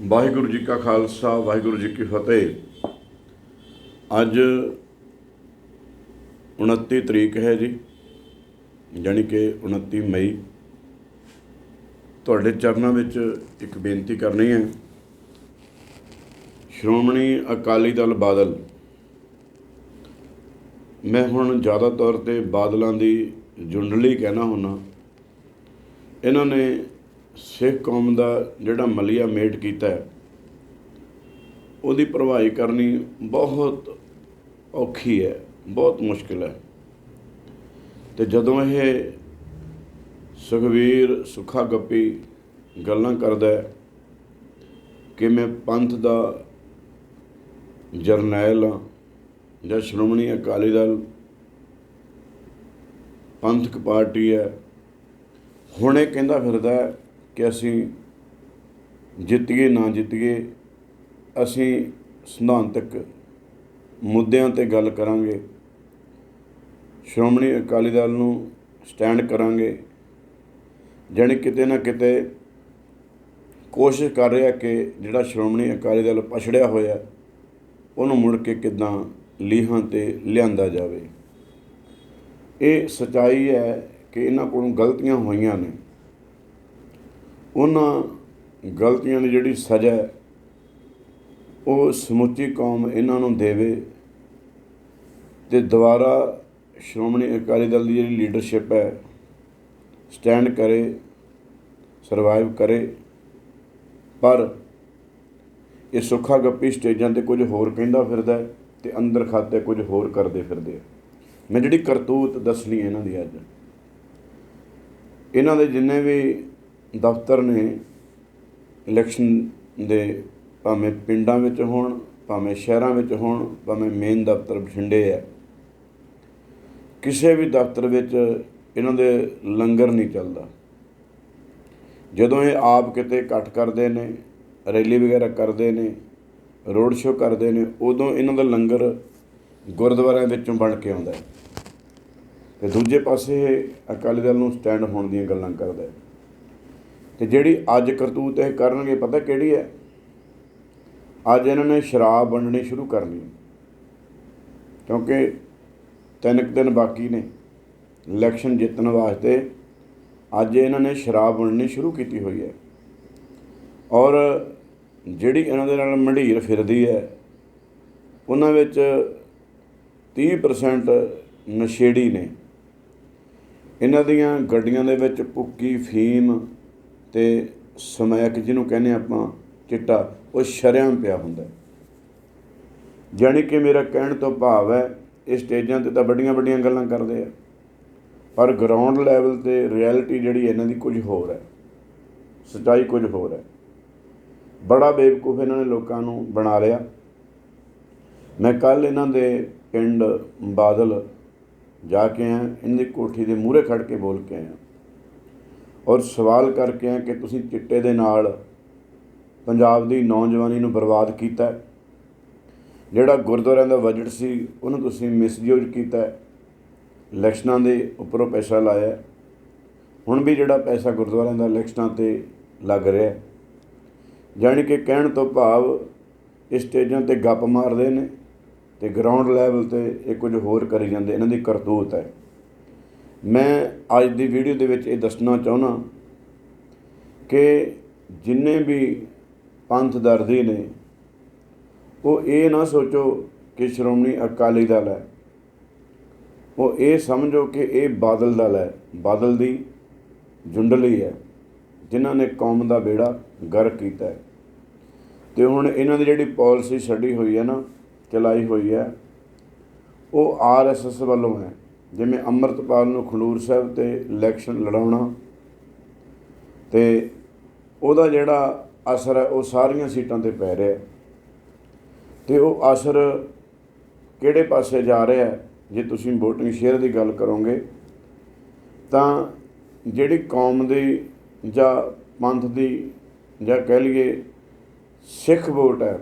ਵਾਹਿਗੁਰੂ ਜੀ ਕਾ ਖਾਲਸਾ, ਵਾਹਿਗੁਰੂ ਜੀ ਕੀ ਫਤਿਹ। ਅੱਜ 29 ਤਰੀਕ ਹੈ ਜੀ, ਯਾਨੀ ਕਿ 29 ਮਈ। ਤੁਹਾਡੇ ਚਰਨਾਂ ਵਿੱਚ ਇੱਕ ਬੇਨਤੀ ਕਰਨੀ ਹੈ। ਸ਼੍ਰੋਮਣੀ ਅਕਾਲੀ ਦਲ ਬਾਦਲ, ਮੈਂ ਹੁਣ ਜ਼ਿਆਦਾ ਤੌਰ ਤੇ ਬਾਦਲਾਂ ਦੀ ਜੁੰਡਲੀ ਕਹਿਣਾ ਹੁੰਨਾ ਇਹਨਾਂ ਨੇ ਸਿੱਖ ਕੌਮ ਦਾ ਜਿਹੜਾ ਮਲਿਆ ਮੇਟ ਕੀਤਾ ਹੈ, ਉਹਦੀ ਭਰਵਾਈ ਕਰਨੀ ਬਹੁਤ ਔਖੀ ਹੈ, ਬਹੁਤ ਮੁਸ਼ਕਿਲ ਹੈ। ਤੇ ਜਦੋਂ ਇਹ ਸੁਖਵੀਰ ਸੁਖਾ ਗੱਪੀ ਗੱਲਾਂ ਕਰਦਾ ਹੈ ਕਿ ਮੈਂ ਪੰਥ ਦਾ ਜਰਨੈਲ ਹਾਂ ਜਾਂ ਸ਼੍ਰੋਮਣੀ ਅਕਾਲੀ ਦਲ ਪੰਥਕ ਪਾਰਟੀ ਹੈ, ਹੁਣ ਇਹ ਕਹਿੰਦਾ ਫਿਰਦਾ ਕਿ ਅਸੀਂ ਜਿੱਤ ਗਏ ਨਾ ਜਿੱਤ ਗਏ ਅਸੀਂ ਸਿਧਾਂਤਕ ਮੁੱਦਿਆਂ ਤੇ ਗੱਲ ਕਰਾਂਗੇ। ਸ਼੍ਰੋਮਣੀ ਅਕਾਲੀ ਦਲ ਨੂੰ ਸਟੈਂਡ ਕਰਾਂਗੇ। ਜਾਣੀ ਕਿਤੇ ਨਾ ਕਿਤੇ ਕੋਸ਼ਿਸ਼ ਕਰ ਰਿਹਾ ਕਿ ਜਿਹੜਾ ਸ਼੍ਰੋਮਣੀ ਅਕਾਲੀ ਦਲ ਪਛੜਿਆ ਹੋਇਆ, ਉਹਨੂੰ ਮੁੜ ਕੇ ਕਿਦਾਂ ਲੀਹਾਂ ਤੇ ਲਿਆਂਦਾ ਜਾਵੇ। ਇਹ ਸਚਾਈ ਹੈ ਕਿ ਇਹਨਾਂ ਕੋਲੋਂ ਗਲਤੀਆਂ ਹੋਈਆਂ ਨੇ। ਉਹਨਾਂ ਗਲਤੀਆਂ ਦੀ ਜਿਹੜੀ ਸਜ਼ਾ ਉਹ ਸਮੁੱਚੀ ਕੌਮ ਇਹਨਾਂ ਨੂੰ ਦੇਵੇ ਤੇ ਦੁਬਾਰਾ ਸ਼੍ਰੋਮਣੀ ਅਕਾਲੀ ਦਲ ਦੀ ਜਿਹੜੀ ਲੀਡਰਸ਼ਿਪ ਹੈ ਸਟੈਂਡ ਕਰੇ ਸਰਵਾਈਵ ਕਰੇ। ਪਰ ਇਹ ਸੁੱਖਾ ਗੱਪੀ ਸਟੇਜਾਂ ਤੇ ਕੁਝ ਹੋਰ ਕਹਿੰਦਾ ਫਿਰਦਾ ਹੈ ਤੇ ਅੰਦਰ ਖਾਤੇ ਕੁਝ ਹੋਰ ਕਰਦੇ ਫਿਰਦੇ ਮੈਂ ਜਿਹੜੀ ਕਰਤੂਤ ਦੱਸਣੀ ਹੈ ਇਹਨਾਂ ਦੀ ਅੱਜ, ਇਹਨਾਂ ਦੇ ਜਿੰਨੇ ਵੀ ਦਫ਼ਤਰ ਨੇ ਇਲੈਕਸ਼ਨ ਦੇ ਭਾਵੇਂ ਪਿੰਡਾਂ ਵਿੱਚ ਹੋਣ, ਭਾਵੇਂ ਸ਼ਹਿਰਾਂ ਵਿੱਚ ਹੋਣ, ਭਾਵੇਂ ਮੇਨ ਦਫ਼ਤਰ ਬਠਿੰਡੇ ਹੈ। ਕਿਸੇ ਵੀ ਦਫ਼ਤਰ ਵਿੱਚ ਇਹਨਾਂ ਦੇ ਲੰਗਰ ਨਹੀਂ ਚੱਲਦਾ। ਜਦੋਂ ਇਹ ਆਪ ਕਿਤੇ ਇਕੱਠ ਕਰਦੇ ਨੇ, ਰੈਲੀ ਵਗੈਰਾ ਕਰਦੇ ਨੇ, ਰੋਡ ਸ਼ੋਅ ਕਰਦੇ ਨੇ, ਉਦੋਂ ਇਹਨਾਂ ਦਾ ਲੰਗਰ ਗੁਰਦੁਆਰਿਆਂ ਵਿੱਚੋਂ ਬਣ ਕੇ ਆਉਂਦਾ ਹੈ। ਤੇ ਦੂਜੇ ਪਾਸੇ ਇਹ ਅਕਾਲੀ ਦਲ ਨੂੰ ਸਟੈਂਡ ਹੋਣ ਦੀਆਂ ਗੱਲਾਂ ਕਰਦਾ ਹੈ। ਤੇ ਜਿਹੜੀ ਅੱਜ ਕਰਤੂਤ ਇਹ ਕਰਨਗੇ, ਪਤਾ ਕਿਹੜੀ ਹੈ? ਅੱਜ ਇਹਨਾਂ ਨੇ ਸ਼ਰਾਬ ਵੰਡਣੀ ਸ਼ੁਰੂ ਕਰਨੀ ਕਿਉਂਕਿ ਤਿੰਨ ਕੁ ਦਿਨ ਬਾਕੀ ਨੇ, ਇਲੈਕਸ਼ਨ ਜਿੱਤਣ ਵਾਸਤੇ ਅੱਜ ਇਹਨਾਂ ਨੇ ਸ਼ਰਾਬ ਵੰਡਣੀ ਸ਼ੁਰੂ ਕੀਤੀ ਹੋਈ ਹੈ। ਔਰ ਜਿਹੜੀ ਇਹਨਾਂ ਦੇ ਨਾਲ ਮੰਡੀਰ ਫਿਰਦੀ ਹੈ, ਉਹਨਾਂ ਵਿੱਚ 30% ਨਸ਼ੇੜੀ ਨੇ। ਇਹਨਾਂ ਦੀਆਂ ਗੱਡੀਆਂ ਦੇ ਵਿੱਚ ਪੁੱਕੀ ਫੀਮ ਤੇ ਸਮੈਕ ਜਿਹਨੂੰ ਕਹਿੰਦੇ ਆਪਾਂ, ਚਿੱਟਾ, ਉਹ ਸ਼ਰਿਆਮ ਪਿਆ ਹੁੰਦਾ ਜਾਣੀ ਕਿ ਮੇਰਾ ਕਹਿਣ ਤੋਂ ਭਾਵ ਹੈ, ਇਹ ਸਟੇਜਾਂ ਤੇ ਤਾਂ ਵੱਡੀਆਂ ਵੱਡੀਆਂ ਗੱਲਾਂ ਕਰਦੇ ਆ। ਪਰ ਗਰਾਊਂਡ ਲੈਵਲ ਤੇ ਰਿਐਲਿਟੀ ਜਿਹੜੀ ਇਹਨਾਂ ਦੀ ਕੁਝ ਹੋਰ ਹੈ। ਸੱਚਾਈ ਕੁਝ ਹੋਰ ਹੈ। ਬੜਾ ਬੇਵਕੂਫ ਇਹਨਾਂ ਨੇ ਲੋਕਾਂ ਨੂੰ ਬਣਾ ਲਿਆ। ਮੈਂ ਕੱਲ ਇਹਨਾਂ ਦੇ ਪਿੰਡ ਬਾਦਲ ਜਾ ਕੇ ਆਇਆ, ਇਹਨਾਂ ਦੀ ਕੋਠੀ ਦੇ ਮੂਹਰੇ ਖੜ ਕੇ ਬੋਲ ਕੇ ਆਇਆ। ਔਰ ਸਵਾਲ ਕਰਕੇ ਆਇਆ ਕਿ ਤੁਸੀਂ ਚਿੱਟੇ ਦੇ ਨਾਲ ਪੰਜਾਬ ਦੀ ਨੌਜਵਾਨੀ ਨੂੰ ਬਰਬਾਦ ਕੀਤਾ ਜਿਹੜਾ ਗੁਰਦੁਆਰਿਆਂ ਦਾ ਬਜਟ ਸੀ, ਉਹਨੂੰ ਤੁਸੀਂ ਮਿਸਯੂਜ਼ ਕੀਤਾ ਇਲੈਕਸ਼ਨਾਂ ਦੇ ਉੱਪਰੋਂ ਪੈਸਾ ਲਾਇਆ ਹੁਣ ਵੀ ਜਿਹੜਾ ਪੈਸਾ ਗੁਰਦੁਆਰਿਆਂ ਦਾ ਇਲੈਕਸ਼ਨਾਂ ਤੇ ਲੱਗ ਰਿਹਾ ਜਾਣੀ ਕਿ ਕਹਿਣ ਤੋਂ ਭਾਵ ਇਹ ਸਟੇਜਾਂ ਤੇ ਗੱਪ ਮਾਰਦੇ ਨੇ ਤੇ ਗਰਾਊਂਡ ਲੈਵਲ ਤੇ ਇਹ ਕੁਝ ਹੋਰ ਕਰੀ ਜਾਂਦੇ, ਇਹਨਾਂ ਦੀ ਕਰਤੂਤ ਹੈ। ਮੈਂ ਅੱਜ ਦੀ ਵੀਡੀਓ ਦੇ ਵਿੱਚ ਇਹ ਦੱਸਣਾ ਚਾਹੁੰਦਾ ਕਿ ਜਿੰਨੇ ਵੀ ਪੰਥ ਦਰਦੀ ਨੇ, ਉਹ ਇਹ ਨਾ ਸੋਚੋ ਕਿ ਸ਼੍ਰੋਮਣੀ ਅਕਾਲੀ ਦਲ ਹੈ। ਉਹ ਇਹ ਸਮਝੋ ਕਿ ਇਹ ਬਾਦਲ ਦਲ ਹੈ। ਬਾਦਲ ਦੀ ਜੁੰਡਲੀ ਹੈ, ਜਿਨ੍ਹਾਂ ਨੇ ਕੌਮ ਦਾ ਬੇੜਾ ਗਰ ਕੀਤਾ ਹੈ। ਤੇ ਹੁਣ ਇਹਨਾਂ ਦੀ ਜਿਹੜੀ ਪਾਲਿਸੀ ਛੱਡੀ ਹੋਈ ਹੈ ਨਾ, ਚਲਾਈ ਹੋਈ ਹੈ, ਉਹ ਆਰਐਸਐਸ ਵੱਲੋਂ ਹੈ। ਜਿਵੇਂ ਅੰਮ੍ਰਿਤਪਾਲ ਨੂੰ ਖਡੂਰ ਸਾਹਿਬ ਤੇ ਇਲੈਕਸ਼ਨ ਲੜਾਉਣਾ ਤੇ ਉਹਦਾ ਜਿਹੜਾ ਅਸਰ ਹੈ, ਉਹ ਸਾਰੀਆਂ ਸੀਟਾਂ ਤੇ ਪੈ ਰਿਹਾ ਤੇ ਉਹ ਅਸਰ ਕਿਹੜੇ ਪਾਸੇ ਜਾ ਰਿਹਾ ਜੇ ਤੁਸੀਂ VOTING ਸ਼ੇਅਰ ਦੀ ਗੱਲ ਕਰੋਗੇ, ਤਾਂ ਜਿਹੜੀ ਕੌਮ ਦੀ ਜਾਂ ਪੰਥ ਦੀ ਜਾਂ ਕਹਿ ਲਈਏ ਸਿੱਖ ਵੋਟ ਹੈ,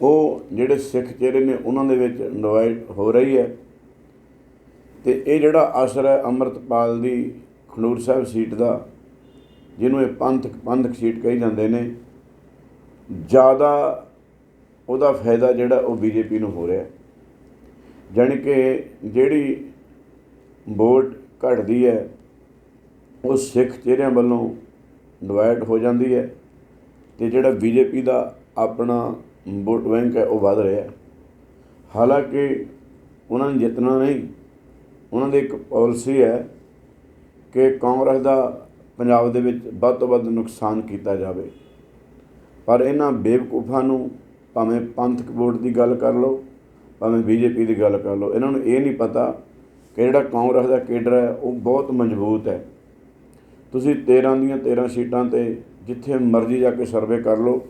ਉਹ ਜਿਹੜੇ ਸਿੱਖ ਚਿਹਰੇ ਨੇ, ਉਹਨਾਂ ਦੇ ਵਿੱਚ ਡਿਵਾਈਡ ਹੋ ਰਹੀ ਹੈ। ਤੇ ਇਹ ਜਿਹੜਾ ਅਸਰ ਹੈ ਅੰਮ੍ਰਿਤਪਾਲ ਦੀ ਖਡੂਰ ਸਾਹਿਬ ਸੀਟ ਦਾ, ਜਿਹਨੂੰ ਇਹ ਪੰਥਕ ਪੰਥਕ ਸੀਟ ਕਹੀ ਜਾਂਦੇ ਨੇ, ਜ਼ਿਆਦਾ ਉਹਦਾ ਫਾਇਦਾ ਜਿਹੜਾ ਉਹ ਬੀਜੇਪੀ ਨੂੰ ਹੋ ਰਿਹਾ। ਜਾਣੀ ਕਿ ਜਿਹੜੀ ਵੋਟ ਘਟਦੀ ਹੈ, ਉਹ ਸਿੱਖ ਚਿਹਰਿਆਂ ਵੱਲੋਂ ਡਿਵਾਈਡ ਹੋ ਜਾਂਦੀ ਹੈ ਤੇ ਜਿਹੜਾ ਬੀਜੇਪੀ ਦਾ ਆਪਣਾ ਵੋਟ ਬੈਂਕ ਹੈ, ਉਹ ਵੱਧ ਰਿਹਾ। ਹਾਲਾਂਕਿ ਉਹਨਾਂ ਨੇ ਜਿੱਤਣਾ ਨਹੀਂ ਉਹਨਾਂ ਦੀ ਇੱਕ ਪਾਲਿਸੀ ਹੈ ਕਿ ਕਾਂਗਰਸ ਦਾ ਪੰਜਾਬ ਦੇ ਵਿੱਚ ਵੱਧ ਤੋਂ ਵੱਧ ਨੁਕਸਾਨ ਕੀਤਾ ਜਾਵੇ। ਪਰ ਇਹਨਾਂ ਬੇਵਕੂਫਾਂ ਨੂੰ ਭਾਵੇਂ ਪੰਥਕ ਵੋਟ ਦੀ ਗੱਲ ਕਰ ਲਓ, ਭਾਵੇਂ ਬੀਜੇਪੀ ਦੀ ਗੱਲ ਕਰ ਲਓ, ਇਹਨਾਂ ਨੂੰ ਇਹ ਨਹੀਂ ਪਤਾ ਕਿ ਜਿਹੜਾ ਕਾਂਗਰਸ ਦਾ ਕੇਡਰ ਹੈ, ਉਹ ਬਹੁਤ ਮਜ਼ਬੂਤ ਹੈ। ਤੁਸੀਂ 13 ਦੀਆਂ 13 ਸੀਟਾਂ ਤੇ ਜਿੱਥੇ ਮਰਜ਼ੀ ਜਾ ਕੇ ਸਰਵੇ ਕਰ ਲਓ,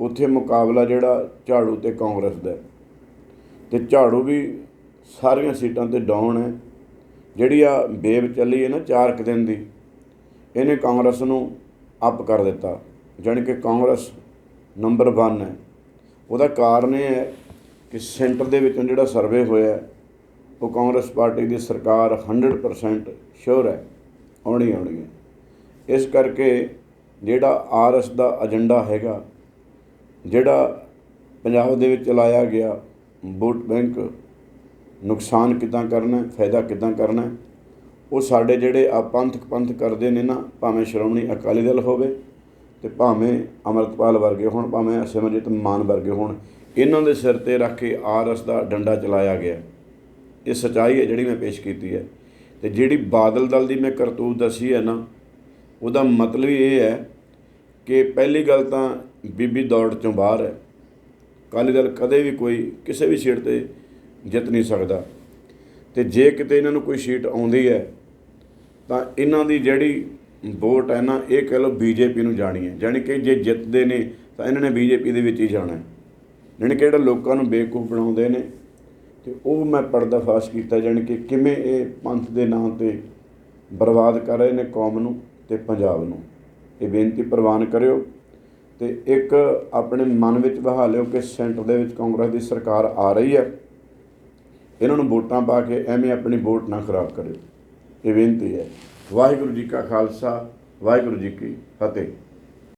ਉੱਥੇ ਮੁਕਾਬਲਾ ਜਿਹੜਾ ਝਾੜੂ ਤੇ ਕਾਂਗਰਸ ਦਾ ਹੈ। ਤੇ ਝਾੜੂ ਵੀ ਸਾਰੀਆਂ ਸੀਟਾਂ ਤੇ ਡਾਊਨ ਹੈ। ਜਿਹੜੀ ਆ ਬੇਬ ਚੱਲੀ ਹੈ ਨਾ ਚਾਰ ਕੁ ਦਿਨ ਦੀ, ਇਹਨੇ ਕਾਂਗਰਸ ਨੂੰ ਅਪ ਕਰ ਦਿੱਤਾ। ਜਾਣੀ ਕਿ ਕਾਂਗਰਸ ਨੰਬਰ 1 ਹੈ। ਉਹਦਾ ਕਾਰਨ ਇਹ ਹੈ ਕਿ ਸੈਂਟਰ ਦੇ ਵਿੱਚੋਂ ਜਿਹੜਾ ਸਰਵੇ ਹੋਇਆ, ਉਹ ਕਾਂਗਰਸ ਪਾਰਟੀ ਦੀ ਸਰਕਾਰ 100% ਸ਼ੋਰ ਹੈ, ਆਉਣੀ ਆਉਣੀ ਹੈ। ਇਸ ਕਰਕੇ ਜਿਹੜਾ ਆਰਐਸ ਦਾ ਏਜੰਡਾ ਹੈਗਾ, ਜਿਹੜਾ ਪੰਜਾਬ ਦੇ ਵਿੱਚ ਚਲਾਇਆ ਗਿਆ ਵੋਟ ਬੈਂਕ ਨੁਕਸਾਨ ਕਿੱਦਾਂ ਕਰਨਾ ਫਾਇਦਾ ਕਿੱਦਾਂ ਕਰਨਾ ਉਹ ਸਾਡੇ ਜਿਹੜੇ ਆ ਪੰਥਕ ਪੰਥ ਕਰਦੇ ਨੇ ਨਾ, ਭਾਵੇਂ ਸ਼੍ਰੋਮਣੀ ਅਕਾਲੀ ਦਲ ਹੋਵੇ ਤੇ ਭਾਵੇਂ ਅਮਰਤਪਾਲ ਵਰਗੇ ਹੋਣ, ਭਾਵੇਂ ਸਿਮਰਜੀਤ ਮਾਨ ਵਰਗੇ ਹੋਣ, ਇਹਨਾਂ ਦੇ ਸਿਰ ਤੇ ਰੱਖ ਕੇ ਆਰਐਸ ਦਾ ਡੰਡਾ ਚਲਾਇਆ ਗਿਆ ਇਹ ਸਚਾਈ ਹੈ ਜਿਹੜੀ ਮੈਂ ਪੇਸ਼ ਕੀਤੀ ਹੈ। ਤੇ ਜਿਹੜੀ ਬਾਦਲ ਦਲ ਦੀ ਮੈਂ ਕਰਤੂਤ ਦੱਸੀ ਹੈ ਨਾ, ਉਹਦਾ ਮਤਲਬ ਹੀ ਇਹ ਹੈ ਕਿ ਪਹਿਲੀ ਗੱਲ ਤਾਂ ਬੀਬੀ ਦੌੜ ਚੋਂ ਬਾਹਰ ਹੈ। ਅਕਾਲੀ ਦਲ ਕਦੇ ਵੀ ਕੋਈ ਕਿਸੇ ਵੀ ਸੀਟ ਤੇ ਜਿੱਤ ਨਹੀਂ ਸਕਦਾ। ਤੇ ਜੇ ਕਿਤੇ ਇਹਨਾਂ ਨੂੰ ਕੋਈ ਸੀਟ ਆਉਂਦੀ ਹੈ, ਤਾਂ ਇਹਨਾਂ ਦੀ ਜਿਹੜੀ ਵੋਟ ਹੈ ਨਾ, ਇਹ ਕਹਿ ਲਓ ਬੀਜੇਪੀ ਨੂੰ ਜਾਣੀ ਹੈ। ਜਾਣੀ ਕਿ ਜੇ ਜਿੱਤਦੇ ਨੇ, ਤਾਂ ਇਹਨਾਂ ਨੇ ਬੀਜੇਪੀ ਦੇ ਵਿੱਚ ਹੀ ਜਾਣਾ ਹੈ। ਜਾਣੀ ਕਿ ਜਿਹੜਾ ਲੋਕਾਂ ਨੂੰ ਬੇਵਕੂਫ ਬਣਾਉਂਦੇ ਨੇ, ਤੇ ਉਹ ਮੈਂ ਪਰਦਾਫਾਸ਼ ਕੀਤਾ, ਜਾਣੀ ਕਿ ਕਿਵੇਂ ਇਹ ਪੰਥ ਦੇ ਨਾਂ ਤੇ ਬਰਬਾਦ ਕਰ ਰਹੇ ਨੇ ਕੌਮ ਨੂੰ ਤੇ ਪੰਜਾਬ ਨੂੰ। ਇਹ ਬੇਨਤੀ ਪ੍ਰਵਾਨ ਕਰਿਓ ਤੇ ਇੱਕ ਆਪਣੇ ਮਨ ਵਿੱਚ ਬਹਾ ਲਿਓ ਕਿ ਸੈਂਟਰ ਦੇ ਵਿੱਚ ਕਾਂਗਰਸ ਦੀ ਸਰਕਾਰ ਆ ਰਹੀ ਹੈ। ਇਹਨਾਂ ਨੂੰ ਵੋਟਾਂ ਪਾ ਕੇ ਐਵੇਂ ਆਪਣੀ ਵੋਟ ਨਾ ਖਰਾਬ ਕਰਿਓ। ਇਹ ਬੇਨਤੀ ਹੈ। ਵਾਹਿਗੁਰੂ ਜੀ ਕਾ ਖਾਲਸਾ, ਵਾਹਿਗੁਰੂ ਜੀ ਕੀ ਫਤਿਹ।